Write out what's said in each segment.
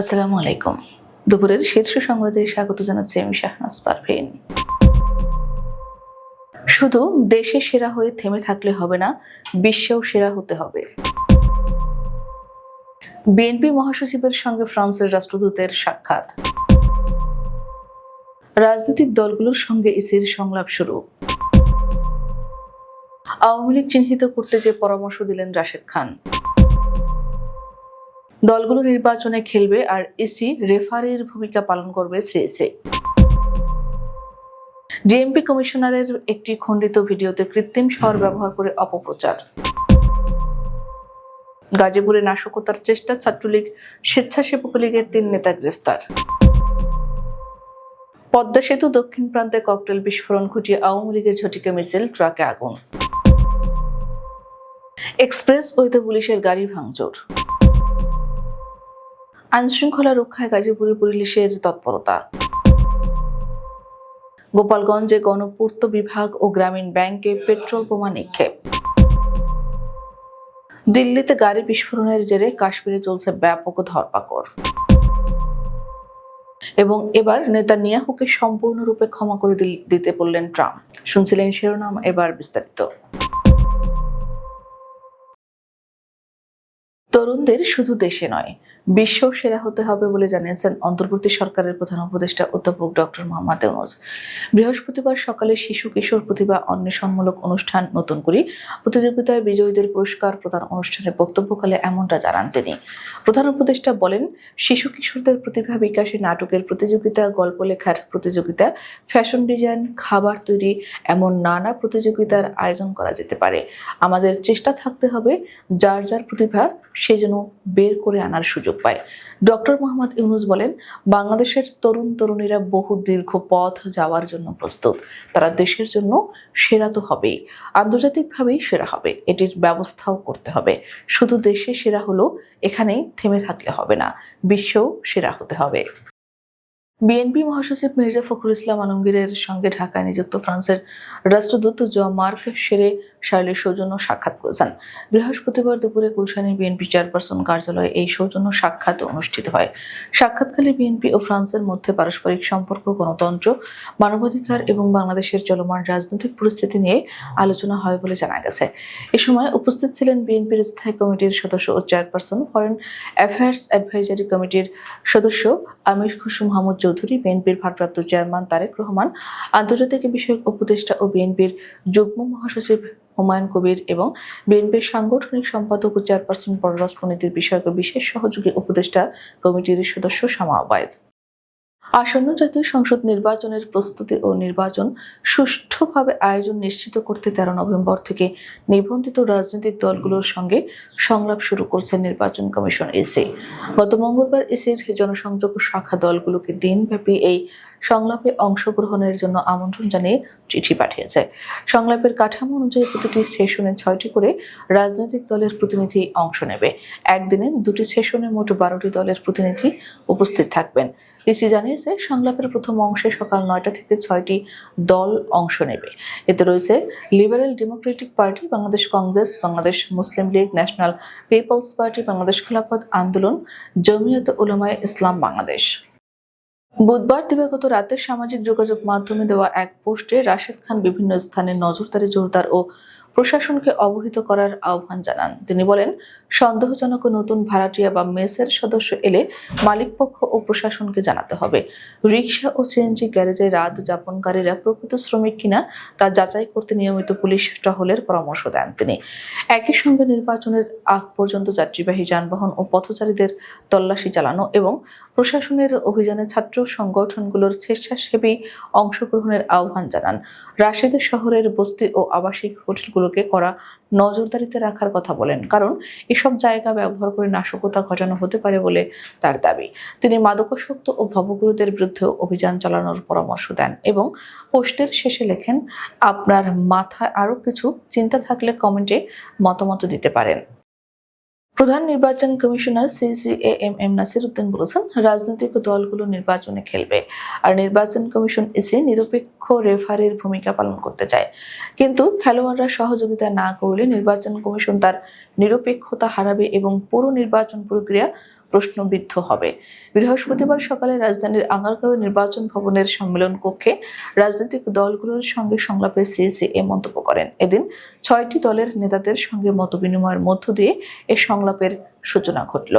আসসালামু আলাইকুম। দুপুরের শীর্ষ সংবাদে স্বাগত জানাচ্ছি আমি শাহনাজ পারভিন। শুধু দেশে সেরা হয়ে থেমে থাকলে হবে না, বিশ্বেও সেরা হতে হবে। বিএনপি মহাসচিবের সঙ্গে ফ্রান্সের রাষ্ট্রদূতের সাক্ষাৎ। রাজনৈতিক দলগুলোর সঙ্গে ইসির সংলাপ শুরু। আওয়ামী লীগ চিহ্নিত করতে যে পরামর্শ দিলেন রাশেদ খান। দলগুলো নির্বাচনে খেলবে আর এসি রেফারির ভূমিকা পালন করবে সিএসএ। ডিএমপি কমিশনারের একটি খণ্ডিত ভিডিওতে কৃত্রিম স্বর ব্যবহার করে অপপ্রচার। গাজীপুরে নাশকতার চেষ্টা, ছাত্রলীগ স্বেচ্ছাসেবক লীগের তিন নেতা গ্রেফতার। পদ্মা সেতু দক্ষিণ প্রান্তে ককটেল বিস্ফোরণ ঘটিয়ে আওয়ামী লীগের ঝটিকা মিছিল, ট্রাকে আগুন। এক্সপ্রেস ওয়েতে পুলিশের গাড়ি ভাঙচুর। আইনশৃঙ্খলা রক্ষায় গাজীপুরে পুলিশের তৎপরতা। গোপালগঞ্জে গণপূর্ত বিভাগ ও গ্রামীণ ব্যাংকে পেট্রোল বোমা নিক্ষেপ। দিল্লিতে গাড়ি বিস্ফোরণের জেরে কাশ্মীরে চলছে ব্যাপক ধরপাকড়। এবং এবার নেতা নিয়াহুকে সম্পূর্ণরূপে ক্ষমা করে দিতে বললেন ট্রাম্প। শুনছিলেন শিরোনাম এবার বিস্তারিত। তরুণদের শুধু দেশে নয় বিশ্ব সেরা হতে হবে বলে জানিয়েছেন অন্তর্বর্তী সরকারের প্রধান উপদেষ্টা অধ্যাপক ডক্টর মোহাম্মদ ইউনুস। বৃহস্পতিবার সকালে শিশু কিশোর প্রতিভা অন্বেষণমূলক অনুষ্ঠান নতুন করি প্রতিযোগিতায় বিজয়ীদের পুরস্কার প্রদান অনুষ্ঠানে বক্তব্যকালে এমনটা জানান তিনি। প্রধান উপদেষ্টা বলেন, শিশু কিশোরদের প্রতিভা বিকাশে নাটকের প্রতিযোগিতা, গল্প লেখার প্রতিযোগিতা, ফ্যাশন ডিজাইন, খাবার তৈরি এমন নানা প্রতিযোগিতার আয়োজন করা যেতে পারে। আমাদের চেষ্টা থাকতে হবে যার যার প্রতিভা সে যেন বের করে আনার সুযোগ পায়। ডক্টর মোহাম্মদ ইউনুস বলেন, বাংলাদেশের তরুণ তরুণীরা বহু দীর্ঘ পথ যাওয়ার জন্য প্রস্তুত। তারা দেশের জন্য সেরা তো হবেই, আন্তর্জাতিকভাবেই সেরা হবে, এটির ব্যবস্থাও করতে হবে। শুধু দেশে সেরা হলো, এখানেই থেমে থাকলে হবে না, বিশ্বেও সেরা হতে হবে। বিএনপি মহাসচিব মির্জা ফখরুল ইসলাম আলমগীরের সঙ্গে ঢাকায় নিযুক্ত ফ্রান্সের রাষ্ট্রদূত জোয়া মার্ক সেরে শার্লের সৌজন্য সাক্ষাৎ করেছেন। বৃহস্পতিবার দুপুরে গুলশানে বিএনপি চেয়ারপারসন কার্যালয়ে এই সৌজন্য সাক্ষাৎ অনুষ্ঠিত হয়। সাক্ষাৎকালে বিএনপি ও ফ্রান্সের মধ্যে পারস্পরিক সম্পর্ক, গণতন্ত্র, মানবাধিকার এবং বাংলাদেশের চলমান রাজনৈতিক পরিস্থিতি নিয়ে আলোচনা হয় বলে জানা গেছে। এ সময় উপস্থিত ছিলেন বিএনপির স্থায়ী কমিটির সদস্য ও চেয়ারপারসন, ফরেন অ্যাফেয়ার্স অ্যাডভাইজারি কমিটির সদস্য আমির খুশু মাহমুদ চৌধুরী, বিএনপির ভারপ্রাপ্ত চেয়ারম্যান তারেক রহমান, আন্তর্জাতিক বিষয়ক উপদেষ্টা ও বিএনপির যুগ্ম মহাসচিব হুমায়ুন কবির এবং বিএনপির সাংগঠনিক সম্পাদক ও চেয়ারপারসন পররাষ্ট্রনীতির বিষয়ক বিশেষ সহযোগী উপদেষ্টা কমিটির সদস্য শামা আবায়েদ আসন্ন জাতীয় সংসদ নির্বাচনের প্রস্তুতি ও নির্বাচন সুষ্ঠুভাবে আয়োজন নিশ্চিত করতে তেরো নভেম্বর থেকে নিবন্ধিত রাজনৈতিক দলগুলোর সঙ্গে সংলাপ শুরু করছে নির্বাচন কমিশন এসি গত মঙ্গলবার এসির জনসংযোগ শাখা দলগুলোকে দিনব্যাপী এই সংলাপে অংশগ্রহণের জন্য আমন্ত্রণ জানিয়ে চিঠি পাঠিয়েছে। সংলাপের কাঠামো অনুযায়ী প্রতিটি সেশনে ছয়টি করে রাজনৈতিক দলের প্রতিনিধি অংশ নেবে। একদিনে দুটি সেশনে মোট বারোটি দলের প্রতিনিধি উপস্থিত থাকবেন। ইসি জানিয়েছে, সংলাপের প্রথম অংশে সকাল নয়টা থেকে ছয়টি দল অংশ নেবে। এতে রয়েছে Liberal Democratic Party, Bangladesh Congress, Bangladesh Muslim League, National People's Party, Bangladesh Khelafat Andolan, Jamiat উলামায়ে ইসলাম, বাংলাদেশ। বুধবার দিবাগত রাতে সামাজিক যোগাযোগ মাধ্যমে দেওয়া এক পোস্টে রাশেদ খান বিভিন্ন স্থানে নজরদারি জোরদার ও প্রশাসনকে অবহিত করার আহ্বান জানান। তিনি বলেন, সন্দেহজনক নতুন ভাড়াটিয়া বা মেসের সদস্য এলে মালিকপক্ষ ও প্রশাসনকে জানাতে হবে। রিক্সা ও সিএনজি গ্যারেজে রাত যাপনকারীরা প্রকৃত শ্রমিক কিনা তা যাচাই করতে নিয়মিত পুলিশ টহলের পরামর্শ দেন তিনি। একই সঙ্গে নির্বাচনের আগ পর্যন্ত যাত্রীবাহী যানবাহন ও পথচারীদের তল্লাশি চালানো এবং প্রশাসনের অভিযানে ছাত্র সংগঠনগুলোর স্বেচ্ছাসেবী অংশগ্রহণের আহ্বান জানান। রাশিদের শহরের বস্তি ও আবাসিক হোটেলগুলোকে করা নজরদারিতে রাখার কথা বলেন, কারণ এসব জায়গা ব্যবহার করে নাশকতা ঘটানো হতে পারে বলে তার দাবি। তিনি মাদকাসক্ত ও ভবগুরুদের বিরুদ্ধেও অভিযান চালানোর পরামর্শ দেন এবং পোস্টের শেষে লেখেন, আপনার মাথায় আরও কিছু চিন্তা থাকলে কমেন্টে মতামত দিতে পারেন। প্রধান নির্বাচন কমিশনার সিসিএ এম এম নাসির উদ্দিন বলেছেন, রাজনৈতিক দলগুলো নির্বাচনে খেলবে। আর নির্বাচন কমিশন এসে নিরপেক্ষ রেফারির ভূমিকা পালন করতে চায়। কিন্তু খেলোয়াড়রা সহযোগিতা না করলে নির্বাচন কমিশন তার নিরপেক্ষতা হারাবে এবং পুরো নির্বাচন প্রক্রিয়া প্রশ্নবিদ্ধ হবে। বৃহস্পতিবার সকালে রাজধানীর আঙ্গারগাঁও নির্বাচন ভবনের সম্মেলন কক্ষে রাজনৈতিক দলগুলোর সঙ্গে সংলাপে সিএসি এ মন্তব্য করেন। এদিন ছয়টি দলের নেতাদের সঙ্গে মতবিনিময়ের মধ্য দিয়ে এ সংলাপের সূচনা ঘটল।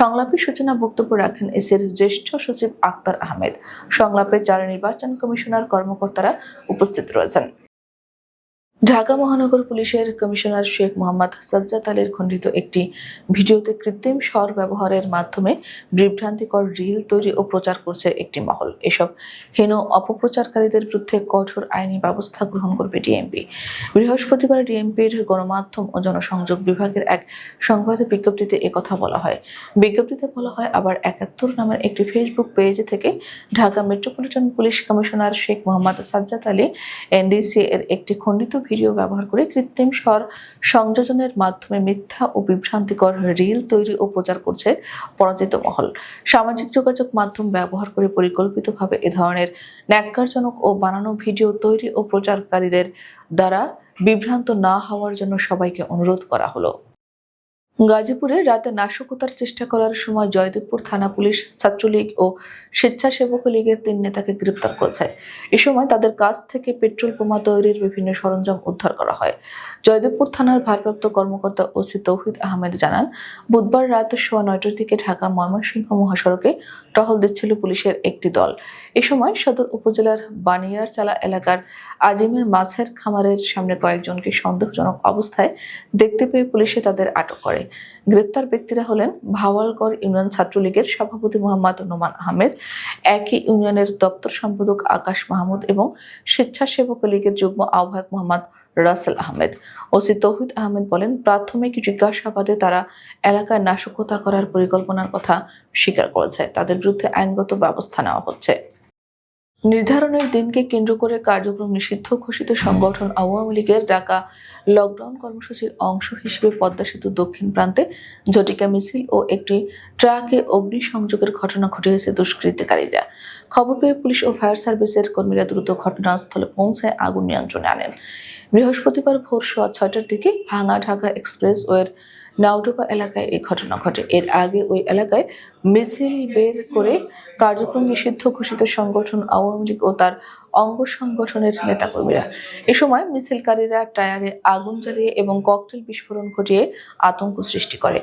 সংলাপের সূচনা বক্তব্য রাখেন এসির জ্যেষ্ঠ সচিব আক্তার আহমেদ। সংলাপে যারা নির্বাচন কমিশনার কর্মকর্তারা উপস্থিত রয়েছেন। ঢাকা মহানগর পুলিশের কমিশনার শেখ মোহাম্মদ সাজ্জাদ আলীর খণ্ডিত একটি ভিডিওতে কৃত্রিম স্বর ব্যবহারের মাধ্যমে বিভ্রান্তিকর রিল তৈরি ও প্রচার করছে একটি মহল। এসব হেন অপপ্রচারকারীদের বিরুদ্ধে কঠোর আইনি ব্যবস্থা গ্রহণ করবে ডিএমপি। বৃহস্পতিবার ডিএমপির গণমাধ্যম ও জনসংযোগ বিভাগের এক সংবাদ বিজ্ঞপ্তিতে কথা বলা হয়। বিজ্ঞপ্তিতে বলা হয়, আবার একাত্তর নামের একটি ফেসবুক পেজ থেকে Dhaka metropolitan police commissioner Sheikh Mohammad Sajjad Ali, NDC এর একটি খণ্ডিত ভিডিও ব্যবহার করে কৃত্রিম স্বর সংযোজনের মাধ্যমে মিথ্যা ও বিভ্রান্তিকর রিল তৈরি ও প্রচার করছে পরাজিত মহল। সামাজিক যোগাযোগ মাধ্যম ব্যবহার করে পরিকল্পিতভাবে এ ধরনের ন্যাক্কারজনক ও বানানো ভিডিও তৈরি ও প্রচারকারীদের দ্বারা বিভ্রান্ত না হওয়ার জন্য সবাইকে অনুরোধ করা হলো। গাজীপুরে রাতে নাশকতার চেষ্টা করার সময় জয়দেবপুর থানা পুলিশ, ছাত্রলীগ ও স্বেচ্ছাসেবক লীগের তিন নেতাকে গ্রেপ্তার করেছে। এ সময় তাদের কাছ থেকে পেট্রোল বোমা তৈরির বিভিন্ন সরঞ্জাম উদ্ধার করা হয়। জয়দেবপুর থানার ভারপ্রাপ্ত কর্মকর্তা ওসি তৌহিদ আহমেদ জানান, বুধবার রাত সোয়া নয়টার দিকে ঢাকা ময়মনসিংহ মহাসড়কে টহল দিচ্ছিল পুলিশের একটি দল। এ সময় সদর উপজেলার বানিয়ারচালা এলাকার আজিমের মাছের খামারের সামনে কয়েকজনকে সন্দেহজনক অবস্থায় দেখতে পেয়ে পুলিশে তাদের আটক করে। গ্রেপ্তার ব্যক্তিরা হলেন ভাওয়ালগড় ইউনিয়ন ছাত্রলীগের সভাপতি মোহাম্মদ নোমান আহমেদ, একই ইউনিয়নের দপ্তর সম্পাদক আকাশ মাহমুদ এবং স্বেচ্ছাসেবক লীগের যুগ্ম আহ্বায়ক মোহাম্মদ রাসেল আহমেদ। ওসি তৌহিদ আহমেদ বলেন, প্রাথমিক জিজ্ঞাসাবাদে তারা এলাকায় নাশকতা করার পরিকল্পনার কথা স্বীকার করেছে। তাদের বিরুদ্ধে আইনগত ব্যবস্থা নেওয়া হচ্ছে। নির্ধারণের দিনকে কেন্দ্র করে কার্যক্রম নিষিদ্ধ, ঘোষিত সংগঠন আওয়ামী লীগের ডাকা লকডাউন কর্মসূচির অংশ হিসেবে পদ্মা সেতু দক্ষিণ প্রান্তে ঝটিকা মিছিল ও একটি ট্রাকে অগ্নিসংযোগের ঘটনা ঘটিয়েছে দুষ্কৃতিকারীরা। খবর পেয়ে পুলিশ ও ফায়ার সার্ভিসের কর্মীরা দ্রুত ঘটনাস্থলে পৌঁছায় আগুন নিয়ন্ত্রণে আনেন। বৃহস্পতিবার ভোর সোয়া ছয়টার দিকে ভাঙা ঢাকা এক্সপ্রেস নাউডোবা এলাকায় এই ঘটনা ঘটে। এর আগে ওই এলাকায় মিছিল বের করে কার্যক্রম নিষিদ্ধ ঘোষিত সংগঠন আওয়ামী লীগ ও তার অঙ্গ সংগঠনের নেতাকর্মীরা। এ সময় মিছিলকারীরা টায়ারে আগুন জ্বালিয়ে এবং ককটেল বিস্ফোরণ ঘটিয়ে আতঙ্ক সৃষ্টি করে।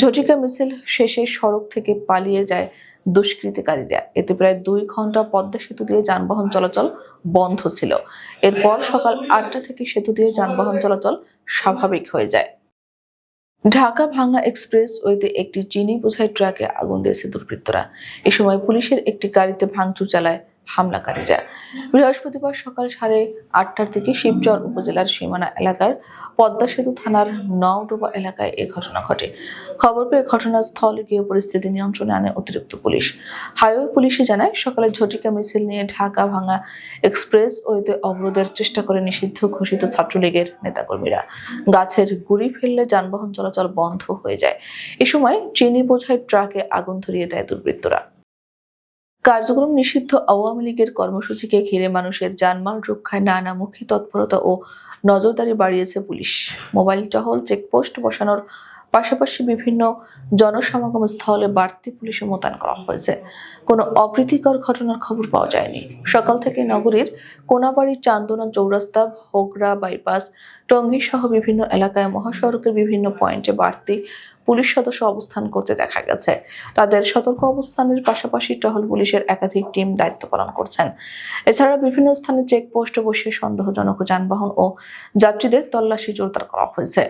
ঝটিকা মিছিল শেষে সড়ক থেকে পালিয়ে যায় দুষ্কৃতিকারীরা। এতে প্রায় দুই ঘণ্টা পদ্মা সেতু দিয়ে যানবাহন চলাচল বন্ধ ছিল। এরপর সকাল আটটা থেকে সেতু দিয়ে যানবাহন চলাচল স্বাভাবিক হয়ে যায়। ঢাকা ভাঙ্গা এক্সপ্রেস ওয়েতে একটি চিনি বোঝাই ট্রাকে আগুন দিয়েছে দুর্বৃত্তরা। এ সময় পুলিশের একটি গাড়িতে ভাঙচুর চালায় হামলাকারীরা। বৃহস্পতিবার সকাল সাড়ে আটটার দিকে শিবচর উপজেলার সীমানা এলাকার পদ্মা সেতু থানার নওডোবা এলাকায় এ ঘটনা ঘটে। খবর পেয়ে ঘটনাস্থলে গিয়ে পরিস্থিতি নিয়ন্ত্রণে আনে অতিরিক্ত পুলিশ। হাইওয়ে পুলিশে জানায়, সকালে ঝটিকা মিছিল নিয়ে ঢাকা ভাঙা এক্সপ্রেস ওয়েতে অবরোধের চেষ্টা করে নিষিদ্ধ ঘোষিত ছাত্রলীগের নেতাকর্মীরা। গাছের গুড়ি ফেললে যানবাহন চলাচল বন্ধ হয়ে যায়। এ সময় চিনি বোঝায় ট্রাকে আগুন ধরিয়ে দেয় দুর্বৃত্তরা। কার্যক্রম নিষিদ্ধ আওয়ামী লীগের কর্মসূচিকে ঘিরে মানুষের যানমাল রক্ষায় নানামুখী তৎপরতা ও নজরদারি বাড়িয়েছে পুলিশ। মোবাইল টহল, চেকপোস্ট বসানোর পাশাপাশি বিভিন্ন জনসমাগম স্থলে বাড়তি পুলিশে মোতায়েন করা হয়েছে। কোনো অপ্রীতিকর ঘটনার খবর পাওয়া যায়নি। সকাল থেকে নগরীর কোনাবাড়ি চান্দনা চৌরাস্তা হোগরা বাইপাস টঙ্গী সহ বিভিন্ন এলাকায় মহাসড়কের বিভিন্ন পয়েন্টে বাড়তি পুলিশ সদস্য অবস্থান করতে দেখা গেছে। তাদের সতর্ক অবস্থানের পাশাপাশি টহল পুলিশের একাধিক টিম দায়িত্ব পালন করছেন। এছাড়া বিভিন্ন স্থানে চেকপোস্ট বসিয়ে সন্দেহজনক যানবাহন ও যাত্রীদের তল্লাশি জোরদার করা হয়েছে।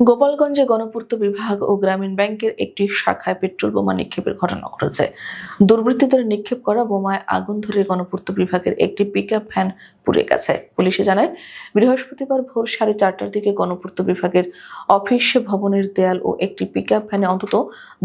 গোপালগঞ্জে গণপূর্ত বিভাগ ও গ্রামীণ ব্যাংকের একটি শাখায় পেট্রোল বোমা নিক্ষেপের ঘটনা ঘটেছে। দুর্বৃত্তদের নিক্ষেপ করা বোমায় আগুন ধরে গণপূর্ত বিভাগের একটি পিকআপ ভ্যান পুড়ে গেছে। পুলিশে জানায়, বৃহস্পতিবার ভোর সাড়ে চারটার দিকে গণপূর্ত বিভাগের অফিস ভবনের দেয়াল ও একটি পিকআপ ভ্যানে অন্তত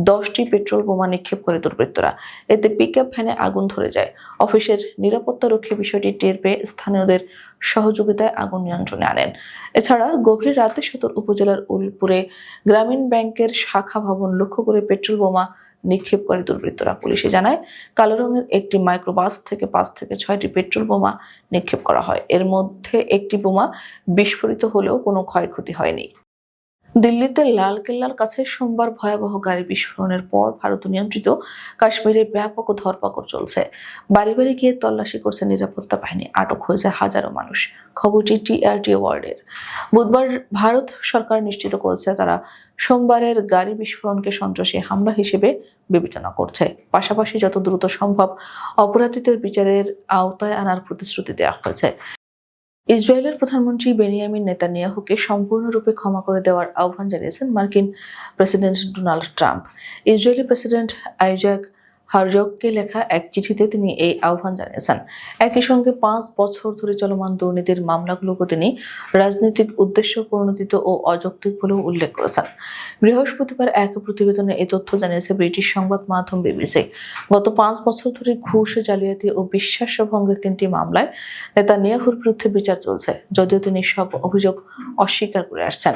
দশটি পেট্রোল বোমা নিক্ষেপ করে দুর্বৃত্তরা। এতে পিকআপ ভ্যানে আগুন ধরে যায়। অফিসের নিরাপত্তা রক্ষী বিষয়টি টের পেয়ে স্থানীয়দের সহযোগিতায় আগুন নিয়ন্ত্রণে আনেন। এছাড়া গভীর রাতে সদর উপজেলার উলপুরে গ্রামীণ ব্যাংকের শাখা ভবন লক্ষ্য করে পেট্রোল বোমা নিক্ষেপ করে দুর্বৃত্তরা। পুলিশে জানায়, কালো রঙের একটি মাইক্রোবাস থেকে পাঁচ থেকে ছয়টি পেট্রোল বোমা নিক্ষেপ করা হয়। এর মধ্যে একটি বোমা বিস্ফোরিত হলেও কোনো ক্ষয়ক্ষতি হয়নি। দিল্লিতে লালকেল্লার কাছে সোমবার ভয়াবহ গাড়ি বিস্ফোরণের পর ভারত নিয়ন্ত্রিত কাশ্মীরে ব্যাপক ধরপাকড় চলছে। বাড়ি বাড়ি গিয়ে তল্লাশি করছে নিরাপত্তা বাহিনী। আটক হয়েছে হাজারো মানুষ। খবরটি টিআরটি ওয়ার্ল্ডের। বুধবার ভারত সরকার নিশ্চিত করেছে তারা সোমবারের গাড়ি বিস্ফোরণকে সন্ত্রাসী হামলা হিসেবে বিবেচনা করছে। পাশাপাশি যত দ্রুত সম্ভব অপরাধীদের বিচারের আওতায় আনার প্রতিশ্রুতি দেওয়া হয়েছে। ইসরায়েলের প্রধানমন্ত্রী বেনিয়ামিন নেতানিয়াহুকে সম্পূর্ণরূপে ক্ষমা করে দেওয়ার আহ্বান জানিয়েছেন মার্কিন president Donald Trump. Israeli president Isaac হারজককে লেখা এক চিঠিতে তিনি এই আহ্বান জানিয়েছেন। একই সঙ্গে পাঁচ বছর ধরে চলমান দুর্নীতির মামলাগুলোকে তিনি রাজনৈতিক উদ্দেশ্য প্রণোদিত ও অযৌক্তিক বলেও উল্লেখ করেছেন। বৃহস্পতিবার এক প্রতিবেদনে এই তথ্য জানিয়েছে ব্রিটিশ সংবাদ মাধ্যম বিবিসি। গত পাঁচ বছর ধরে ঘুষ, জালিয়াতি ও বিশ্বাস ভঙ্গের তিনটি মামলায় নেতা নেহুর বিরুদ্ধে বিচার চলছে, যদিও তিনি সব অভিযোগ অস্বীকার করে আসছেন।